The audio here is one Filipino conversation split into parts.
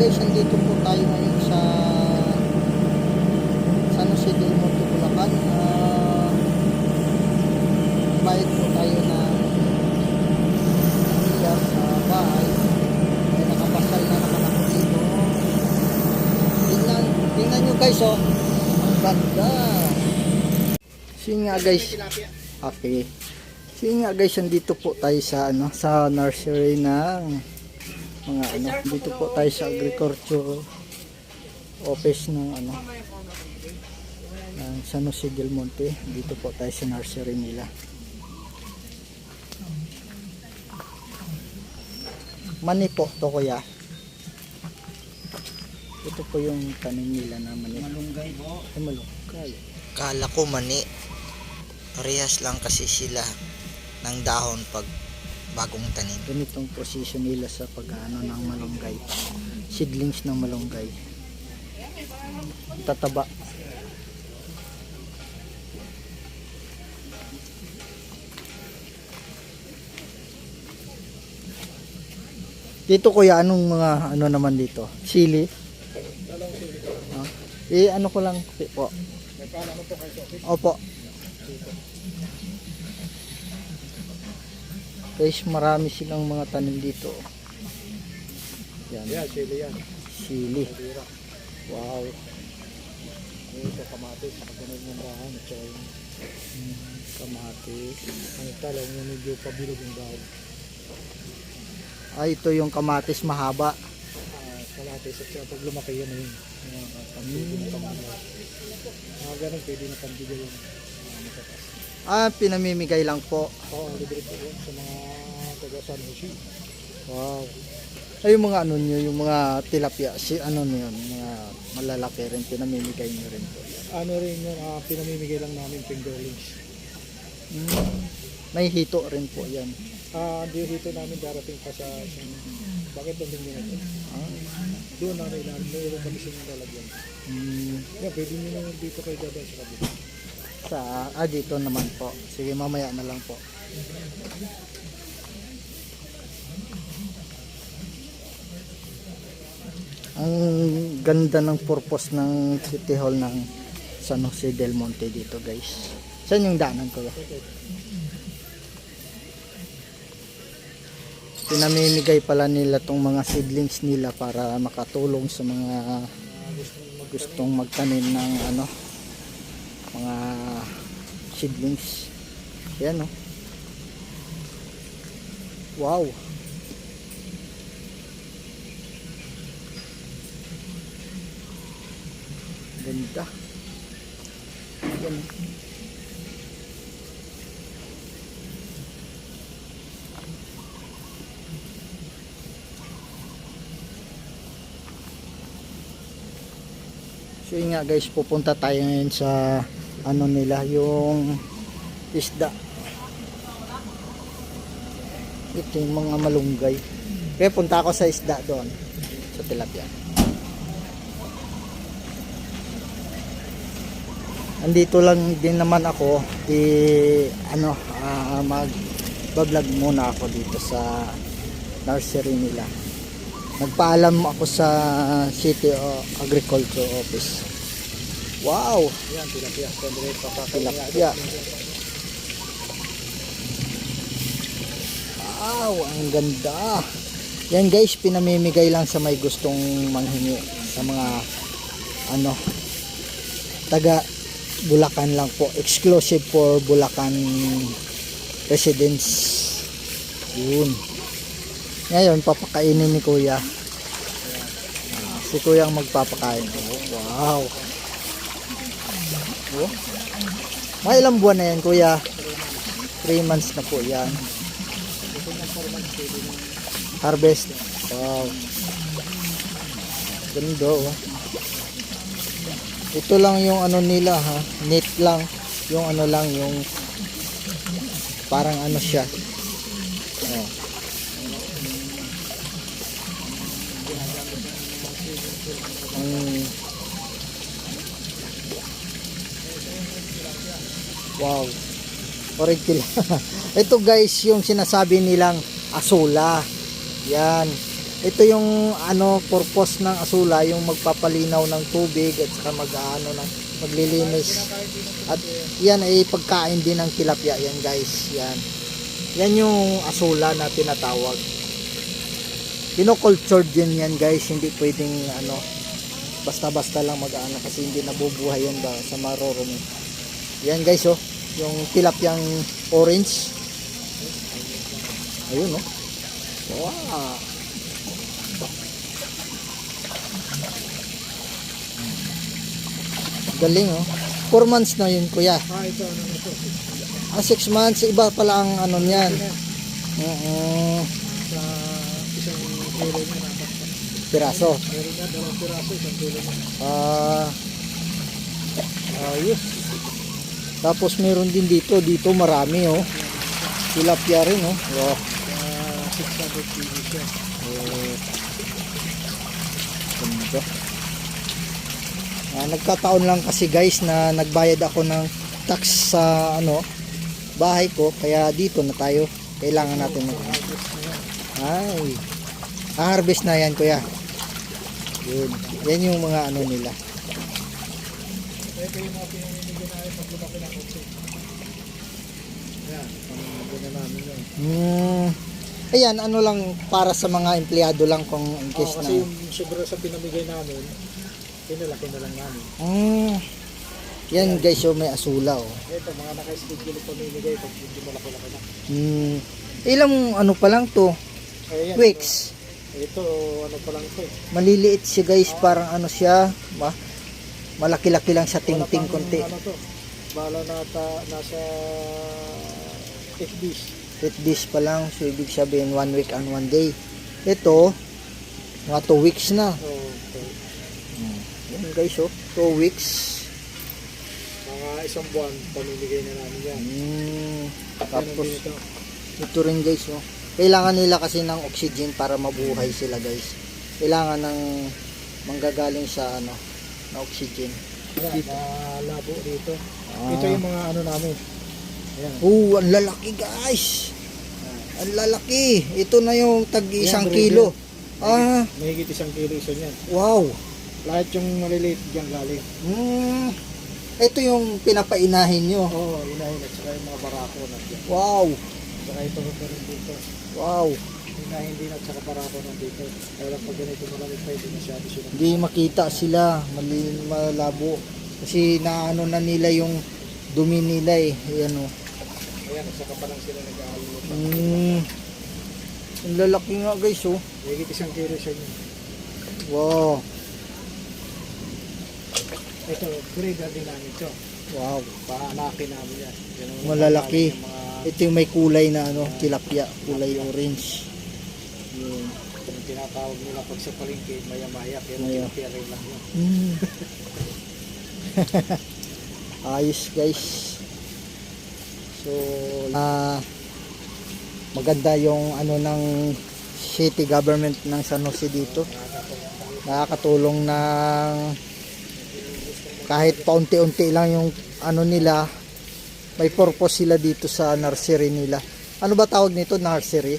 guys, nandito po tayo ngayon sa San Jose del Monte, Bulacan. Ah, bayad po tayo ng bilyar sa bahay. May nakapasal na naman ako dito. Tingnan, tingnan nyo guys oh. Ang ganda. Sige nga guys. Okay. Sige nga guys, nandito po tayo sa ano, sa nursery ng mga ano, dito po tayo sa agriculture office ng ano ng San Jose del Monte. Dito po tayo sa nursery nila. Mani po to kuya. Ito po yung tanim nila na mani. Malunggay po. Ay, malunggay. Kala ko mani. Parehas lang kasi sila ng dahon pag bagong tanim. ganitong position nila sa pag-ano ng malunggay. Seedlings ng malunggay. Tataba. Dito kuya anong mga ano naman dito? Sili? Ah, eh ano ko lang po. Opo guys marami silang mga tanim dito. Yan. Yan, sili yan. sili wow. Ito kamatis, pagkanog ng bahan saka yung kamatis. Ang talaw yung medyo pabilog yung dahon. ah ito yung kamatis mahaba. Ah, kamatis. At saka pag lumaki yan yun. Pambigay na pamilya. Mga ganun, pwede na pambigay yung mga matatas. Ah pinamimigay lang po Oo, libre po yun sa mga taga San Jose. wow ay yung mga ano nyo yung mga tilapia si ano nyo yun mga malalaki rin pinamimigay nyo rin po Ano rin yun, ah, pinamimigay lang namin fingerlings. mm. may hito rin po yan Ah, hindi dito namin darating pa sa isang bakit nandun yun ito? ah, Doon namin na mayroon kami sa mga lalagyan. mm, Yeah, pwede nyo naman dito kayo dadaan sa kabila. Sa ah dito naman po. Sige mamaya na lang po. Ang ganda ng purpose ng City Hall ng San Jose del Monte dito guys. Saan yung daanan ko pinamimigay pala nila tong mga seedlings nila para makatulong sa mga gustong magtanim ng ano mga seedlings. Yan oh. Wow. Ganda. Yan oh. So yun nga guys, pupunta tayo ngayon sa ano nila, yung isda. Ito yung mga malunggay. Kaya punta ako sa isda doon, sa tilapia. Andito lang din naman ako, i ano, ah, mag vlog muna ako dito sa nursery nila. Nagpaalam ako sa City o- Agriculture Office. Wow! Yan, tilapia. Tilapia. Wow, ang ganda. Yan guys, pinamimigay lang sa may gustong manghingi sa mga ano taga Bulacan lang po. Exclusive for Bulacan residents. Yun. Ngayon, papakainin ni Kuya. Ah, Si Kuya ang magpapakain. Oh, wow. Oh. Mga ilang buwan na yan, Kuya? 3 months na po yan. Harvest. Wow. Ganda oh. Ito lang yung ano nila ha. Net lang. Yung ano lang yung parang ano siya. Wow. Original. Ito guys, yung sinasabi nilang asula. Yan. ito yung ano purpose ng asula, yung magpapalinaw ng tubig at saka mag-ano ng maglilinis. At yan ay pagkain din ng tilapia yan guys. Yan. Yan yung asula na tinatawag. Kino-cultured din yan guys, hindi pwedeng ano basta-basta lang mag-ano kasi hindi nabubuhay yan ba sa marurumi. Yan guys oh, yung tilapyang orange. Ayun oh. Wow. Galing oh. 4 months na yun kuya. Ah, ito, ano na ito. Ah, 6 months, iba pala ang ano niyan. Oo. Sa isang kilo niya. Piraso. Meron nga, dalawang piraso, isang kilo. Ah. ayos. Tapos meron din dito, dito marami oh. Tilapia rin oh. Wow. Sa 600 kg siya. Oh. Ganda. Ah, nagkataon lang kasi guys na nagbayad ako ng tax sa ano bahay ko kaya dito na tayo kailangan natin mag ay harvest na yan kuya yun yan yung mga ano nila Ito yung mga pinamimigyan namin pag lumaki ng kutsi. Yan, pamimigyan na namin yun. hmm. ayan ano lang para sa mga empleyado lang kung in Oo, case kasi na yung sobra sa pinamigay namin, pinalaki na lang namin. hmm. yan guys yung may asula oh. Ito, mga naka-schedule pamimigay pag hindi malaki-laki na. hmm. ilang ano pa lang to Eh, yan, weeks Ito, ito, ano pa lang ito. eh. maliliit siya guys parang ano siya ma malaki-laki lang sa Wala tingting konti Ano to, bala na ta, nasa FBs. 8 days pa lang so ibig sabihin 1 week and 1 day ito mga 2 weeks na okay. yan guys oh 2 weeks mga isang buwan, pamimigay na namin yan. hmm. Tapos ito. ito rin guys oh kailangan nila kasi ng oxygen para mabuhay sila guys kailangan ng manggagaling sa ano na oxygen Yan, malabo dito. Ah. Ito yung mga ano namin. Ayan. oh ang lalaki guys ang lalaki ito na yung tag isang Yan, kilo ah Mahigit isang kilo isa niyan. wow Lahat yung maliliit diyan galing. Hmm. Ito yung pinapainahin nyo. Oo, oh, inahin at saka yung mga barako nandiyan. Wow. Saka ito rin rin dito. Wow. Inahin din at saka barako nandito. Kaya lang pag ganito malamig pa, hindi masyado sila. Hindi makita sila. Mali, malabo. Kasi naano na nila yung dumi nila eh. Ayan o. Ayan, saka pa lang sila nag-aalala. Hmm. Ang lalaki nga guys oh. Mahigit isang kilo siya niyan. Wow. Ito, breeder din namin ito. Wow. Paanakin namin yan. Malalaki. yung Mga, Ito yung may kulay na ano, tilapia. Kulay orange. Yun. yung tinatawag nila pag sa palengke, maya-maya. Pero Maya. tinapia rin lang yan. Hmm. Ayos guys. So, ah maganda yung ano ng city government ng San Jose dito. Nakakatulong ng kahit paunti-unti lang yung ano nila, may purpose sila dito sa nursery nila. Ano ba tawag nito? Nursery?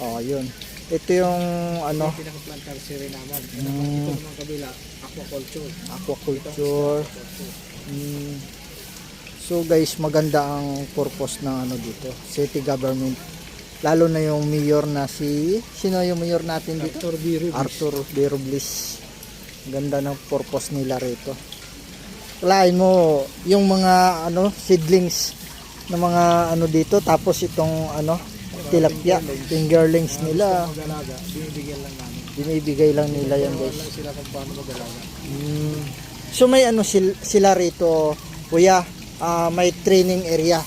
Oh, yun. Ito yung ano, Yung pinaka-plantar siri naman. Mm. Ito naman kabila, aquaculture. aquaculture. Mm. So guys, maganda ang purpose ng ano dito, city government. Lalo na yung mayor na si sino yung mayor natin dito? Arthur B. Rubis. Arthur De Robles. Ganda ng purpose nila rito. Kalain mo yung mga ano seedlings ng mga ano dito tapos itong ano tilapia, fingerlings nila. Binibigyan lang namin. Binibigay lang nila yan guys. lang sila kung paano mag-alaga. Mm. So may ano sil- sila rito, kuya, ah, may training area.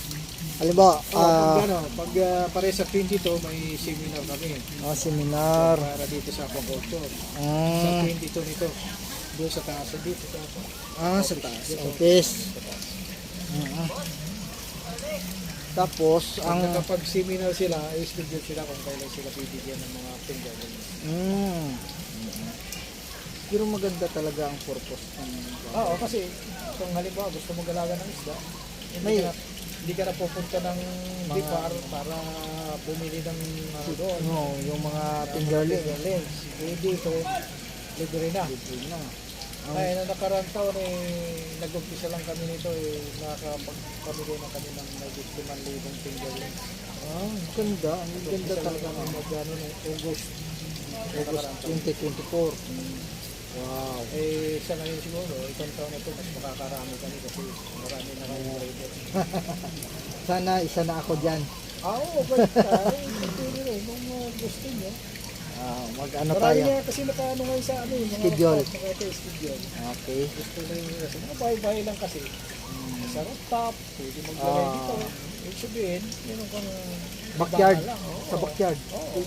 Halimbawa, Oh, ah, pag ano, pag uh, pare sa 22, may seminar kami. ah, seminar. Para dito sa aquaculture. Sa Ah, 22 nito. Doon sa taas, sa dito sa taas. ah, sa taas. Office. Tapos, Ang kapag seminar sila, i-schedule sila kung kailan sila bibigyan ng mga finger. Mm, pero maganda talaga ang purpose ng Oo, kasi kung halimbawa gusto mag-alaga ng isda, May- hindi ka, hindi ka na pupunta ng Mga- dipar para bumili ng ano doon. No, yung mga fingerling. Fingerlings. Eh dito, libre na. Libre na. Ay, na nakarang taon eh, nag-umpisa lang kami nito eh, nakapagpamili na kami ng nagit 5,000 fingerlings. Ah, ang ganda. Ang ganda talaga. ng mag ano, no, August. August 2024. Wow. Eh, sa ngayon siguro, itong taon na ito, mas makakarami kami kasi marami na kami rider. Sana isa na ako dyan. Ah, oo, tayo. Pwede rin, kung uh, gusto nyo. Ah, mag-ano Marami tayo? nga kasi nakaano ngayon sa ano, yung mga Schedule. Okay. Gusto na yung kasi mga bahay-bahay lang kasi. Sa rooftop, pwede maglagay Hmm. Ah. dito. Ibig sabihin, meron kang Backyard. lang. Sa backyard. Oo.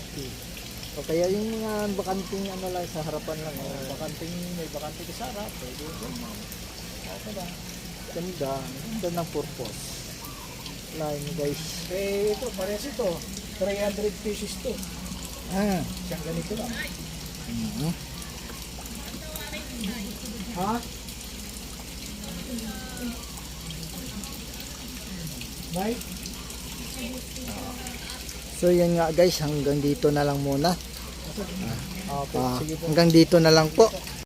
O kaya yung mga bakanting ano lang sa harapan lang. Oh, Oh, bakanting, may bakanting sa harap, pwede yun. Okay ba? ganda. Ganda ng purpose. Line guys. Eh, ito, parehas ito. 300 pieces to. Ah. Siyang ganito lang. Mhm. Ha? Mike? So yan nga guys, hanggang dito na lang muna. Ah, hanggang dito na lang po.